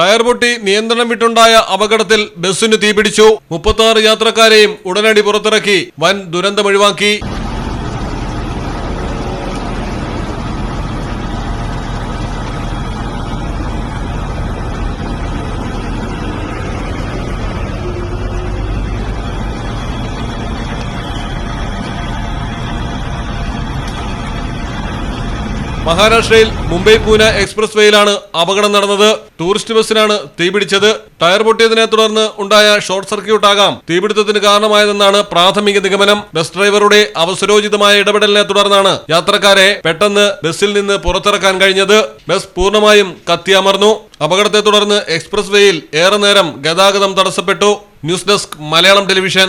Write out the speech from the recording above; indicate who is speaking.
Speaker 1: Tyre പൊട്ടി നിയന്ത്രണം വിട്ടുണ്ടായ അപകടത്തിൽ ബസ്സിന് തീപിടിച്ചു. മുപ്പത്തി യാത്രക്കാരെയും ഉടനടി പുറത്തിറക്കി. വൻ ദുരന്തമൊഴിവാക്കി മഹാരാഷ്ട്രയിൽ മുംബൈ പൂന എക്സ്പ്രസ് വേയിലാണ് അപകടം നടന്നത്. ടൂറിസ്റ്റ് ബസ്സിനാണ് തീപിടിച്ചത് ടയർ പൊട്ടിയതിനെ തുടർന്ന് ഉണ്ടായ ഷോർട്ട് സർക്യൂട്ട് ആകാം തീപിടുത്തത്തിന് കാരണമായതെന്നാണ് പ്രാഥമിക നിഗമനം. ബസ് ഡ്രൈവറുടെ അവസരോചിതമായ ഇടപെടലിനെ തുടർന്നാണ് യാത്രക്കാരെ പെട്ടെന്ന് ബസ്സിൽ നിന്ന് പുറത്തിറക്കാൻ കഴിഞ്ഞത്. ബസ് പൂർണമായും കത്തിയമർന്നു. അപകടത്തെ തുടർന്ന് എക്സ്പ്രസ് വേയിൽ ഏറെ നേരം ഗതാഗതം തടസ്സപ്പെട്ടു. News desk Malayalam television.